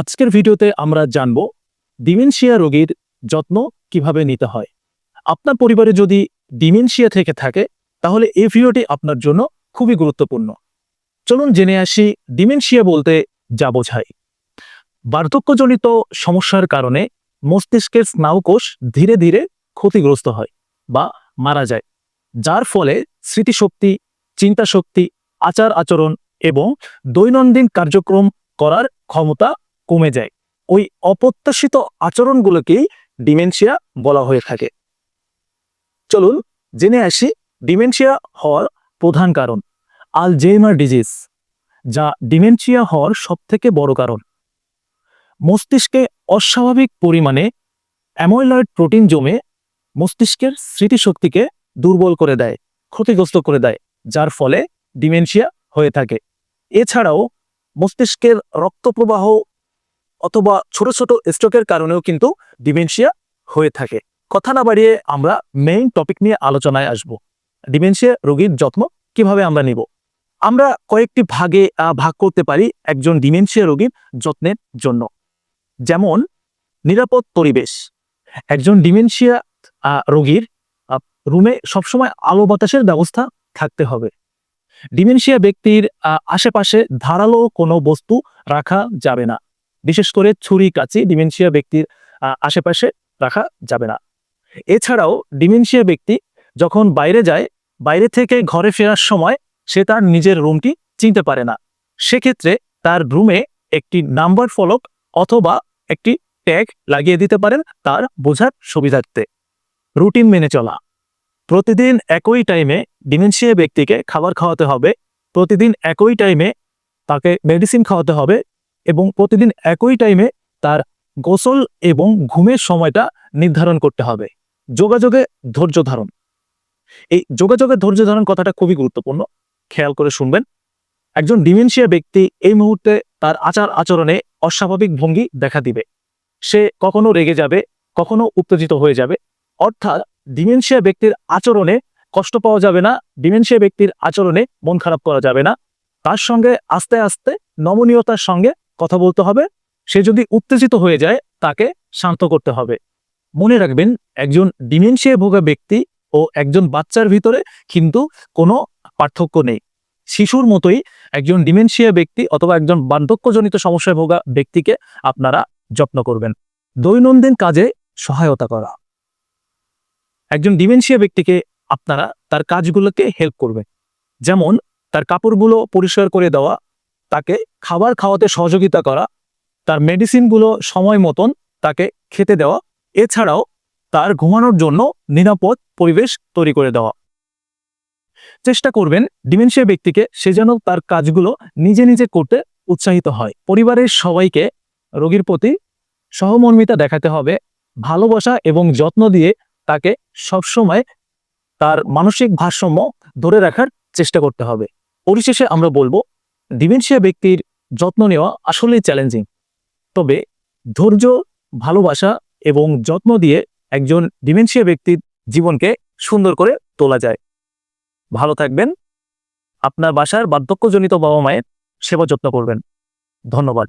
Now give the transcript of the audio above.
আজকের ভিডিওতে আমরা জানব ডিমেনশিয়া রোগীর যত্ন কীভাবে নিতে হয়। আপনার পরিবারে যদি ডিমেনশিয়া থেকে থাকে, তাহলে এই ভিডিওটি আপনার জন্য খুবই গুরুত্বপূর্ণ। চলুন জেনে আসি ডিমেনশিয়া বলতে যা বোঝায়। বার্ধক্যজনিত সমস্যার কারণে মস্তিষ্কের স্নায়ুকোষ ধীরে ধীরে ক্ষতিগ্রস্ত হয় বা মারা যায়, যার ফলে স্মৃতিশক্তি, চিন্তাশক্তি, আচার আচরণ এবং দৈনন্দিন কার্যক্রম করার ক্ষমতা কমে যায়। ওই অপ্রত্যাশিত আচরণগুলোকেই ডিমেনশিয়া বলা হয়ে থাকে। চলুন জেনে আসি ডিমেনশিয়া হওয়ার প্রধান কারণ। আলজেইমার ডিজিজ, যা ডিমেনশিয়া হওয়ার সবথেকে বড় কারণ। মস্তিষ্কে অস্বাভাবিক পরিমাণে অ্যাময়লয়েড প্রোটিন জমে মস্তিষ্কের স্মৃতিশক্তিকে দুর্বল করে দেয়, ক্ষতিগ্রস্ত করে দেয়, যার ফলে ডিমেনশিয়া হয়ে থাকে। এছাড়াও মস্তিষ্কের রক্তপ্রবাহ অথবা ছোট ছোট স্ট্রোকের কারণেও কিন্তু ডিমেনশিয়া হয়ে থাকে। কথা না বাড়িয়ে আমরা মেইন টপিক নিয়ে আলোচনায় আসব। ডিমেনশিয়া রোগীর যত্ন কীভাবে আমরা নিব? আমরা কয়েকটি ভাগে ভাগ করতে পারি একজন ডিমেনশিয়া রোগীর যত্নের জন্য। যেমন, নিরাপদ পরিবেশ। একজন ডিমেনশিয়া রোগীর রুমে সবসময় আলো বাতাসের ব্যবস্থা থাকতে হবে। ডিমেনশিয়া ব্যক্তির আশেপাশে ধারালো কোনো বস্তু রাখা যাবে না। বিশেষ করে ছুরি, কাচি, ডিমেনশিয়া ব্যক্তির আশেপাশে রাখা যাবে না। এছাড়াও ডিমেনশিয়া ব্যক্তি যখন বাইরে যায়, বাইরে থেকে ঘরে ফেরার সময় সে তার নিজের রুমটি চিনতে পারে না। সেক্ষেত্রে তার রুমে একটি নাম্বার ফলক অথবা একটি ট্যাগ লাগিয়ে দিতে পারেন তার বোঝার সুবিধার্থে। রুটিন মেনে চলা। প্রতিদিন একই টাইমে ডিমেনশিয়া ব্যক্তিকে খাবার খাওয়াতে হবে। প্রতিদিন একই টাইমে তাকে মেডিসিন খাওয়াতে হবে এবং প্রতিদিন একই টাইমে তার গোসল এবং ঘুমের সময়টা নির্ধারণ করতে হবে। যোগাযোগে ধৈর্য ধারণ। এই যোগাযোগে ধৈর্য ধারণ কথাটা খুবই গুরুত্বপূর্ণ। খেয়াল করে শুনবেন। একজন ডিমেনশিয়া ব্যক্তি এই মুহূর্তে তার আচার আচরণে অস্বাভাবিক ভঙ্গি দেখা দিবে। সে কখনো রেগে যাবে, কখনো উত্তেজিত হয়ে যাবে। অর্থাৎ ডিমেনশিয়া ব্যক্তির আচরণে কষ্ট পাওয়া যাবে না, ডিমেনশিয়া ব্যক্তির আচরণে মন খারাপ করা যাবে না। তার সঙ্গে আস্তে আস্তে নমনীয়তার সঙ্গে কথা বলতে হবে। সে যদি উত্তেজিত হয়ে যায়, তাকে শান্ত করতে হবে। মনে রাখবেন, একজন ডিমেনশিয়া ভোগা ব্যক্তি ও একজন বাচ্চার ভিতরে কিন্তু কোনো পার্থক্য নেই। শিশুর মতোই একজন ডিমেনশিয়া ব্যক্তি অথবা একজন বার্ধক্যজনিত সমস্যায় ভোগা ব্যক্তিকে আপনারা যত্ন করবেন। দৈনন্দিন কাজে সহায়তা করা। একজন ডিমেনশিয়া ব্যক্তিকে আপনারা তার কাজগুলোকে হেল্প করবেন। যেমন, তার কাপড়গুলো পরিষ্কার করে দেওয়া তাকে খাবার খাওয়াতে সহযোগিতা করা, তার মেডিসিনগুলো সময় মতন তাকে খেতে দেওয়া, এছাড়াও তার ঘুমানোর জন্য নিরাপদ পরিবেশ তৈরি করে দেওয়া। চেষ্টা করবেন ডিমেনশিয়া ব্যক্তিকে সে যেন তার কাজগুলো নিজে নিজে করতে উৎসাহিত হয়। পরিবারের সবাইকে রোগীর প্রতি সহমর্মিতা দেখাতে হবে, ভালোবাসা এবং যত্ন দিয়ে তাকে সবসময় তার মানসিক ভারসাম্য ধরে রাখার চেষ্টা করতে হবে। পরিশেষে আমরা বলব ডিমেনশিয়া ব্যক্তির যত্ন নেওয়া আসলেই চ্যালেঞ্জিং তবে ধৈর্য, ভালোবাসা এবং যত্ন দিয়ে একজন ডিমেনশিয়া ব্যক্তির জীবনকে সুন্দর করে তোলা যায়। ভালো থাকবেন। আপনার বাসার বার্ধক্যজনিত বাবা মায়ের সেবা যত্ন করবেন। ধন্যবাদ।